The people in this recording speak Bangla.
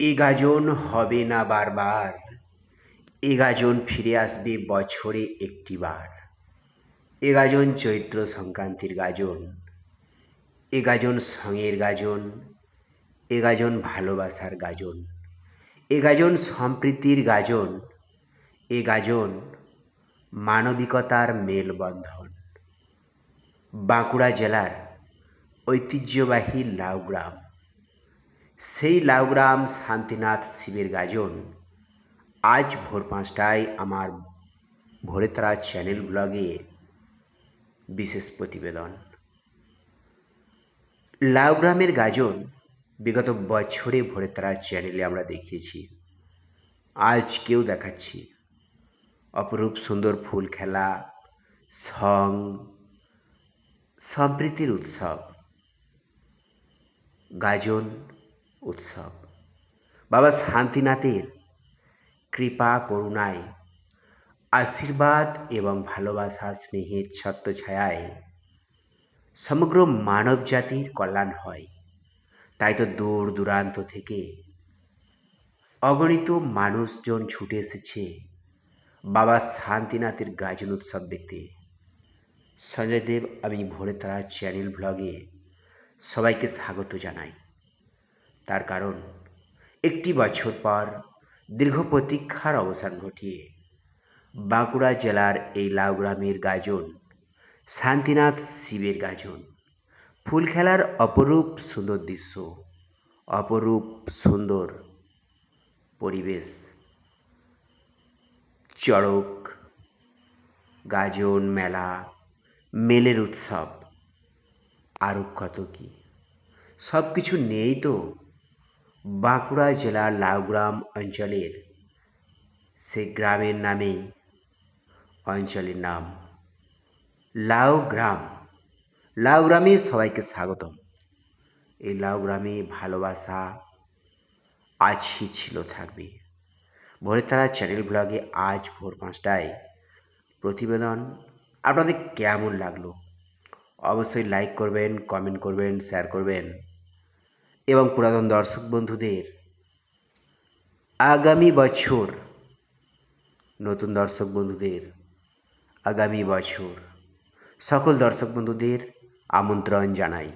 এ গাজন হবে না বারবার। এ গাজন ফিরে আসবে বছরে একটিবার। এ গাজন চৈত্র সংক্রান্তির গাজন এ গাজন সঙের গাজন এ গাজন ভালোবাসার গাজন এ গাজন সম্প্রীতির গাজন এ গাজন মানবিকতার মেলবন্ধন। বাঁকুড়া জেলার ঐতিহ্যবাহী লাউগ্রাম, সেই লাউগ্রাম শান্তিনাথ শিবের গাজন আজ ভোর পাঁচটায় আমার ভোরে তারা চ্যানেল ব্লগে বিশেষ প্রতিবেদন। লাউগ্রামের গাজন বিগত বছরে ভোরে তারা চ্যানেলে আমরা দেখিয়েছি। আজ কেউ দেখাচ্ছি। অপরূপ সুন্দর ফুল খেলা, সং, সম্প্রীতির উৎসব, গাজন উৎসব। বাবা শান্তিনাথের কৃপা, করুণায়। আশীর্বাদ এবং ভালোবাসা, স্নেহের ছত্রছায়ায় সমগ্র মানব জাতির কল্যাণ হয়। তাই তো দূর দূরান্ত থেকে অগণিত মানুষজন ছুটে এসেছে বাবা শান্তিনাথের গাজন উৎসব দেখতে। সঞ্জয় দেব, আমি ভোরে তারা চ্যানেল ব্লগে সবাইকে স্বাগত জানাই। তার কারণ, একটি বছর পর দীর্ঘ প্রতীক্ষার অবসান ঘটিয়ে বাঁকুড়া জেলার এই লাউগ্রামের গাজন, শান্তিনাথ শিবের গাজন, ফুল খেলার অপরূপ সুন্দর দৃশ্য, অপরূপ সুন্দর পরিবেশ, চড়ক, গাজন মেলা, মেলের উৎসব আরও কত কী? সব কিছু নেই তো বাঁকুড়া জেলার লাউগ্রাম অঞ্চলের সে গ্রামের নামেই অঞ্চলের নাম লাউ গ্রাম লাউ গ্রামে সবাইকে স্বাগতম। এই লাউ গ্রামে ভালোবাসা আজই ছিল থাকবে। ভোরের তারা চ্যানেল ব্লগে আজ ভোর পাঁচটায় প্রতিবেদন। আপনাদের কেমন লাগল? অবশ্যই লাইক করবেন কমেন্ট করবেন শেয়ার করবেন। এবং পুরাতন দর্শক বন্ধুদের, আগামী বছর, নতুন দর্শক বন্ধুদের, আগামী বছর, সকল দর্শক বন্ধুদের আমন্ত্রণ জানাই।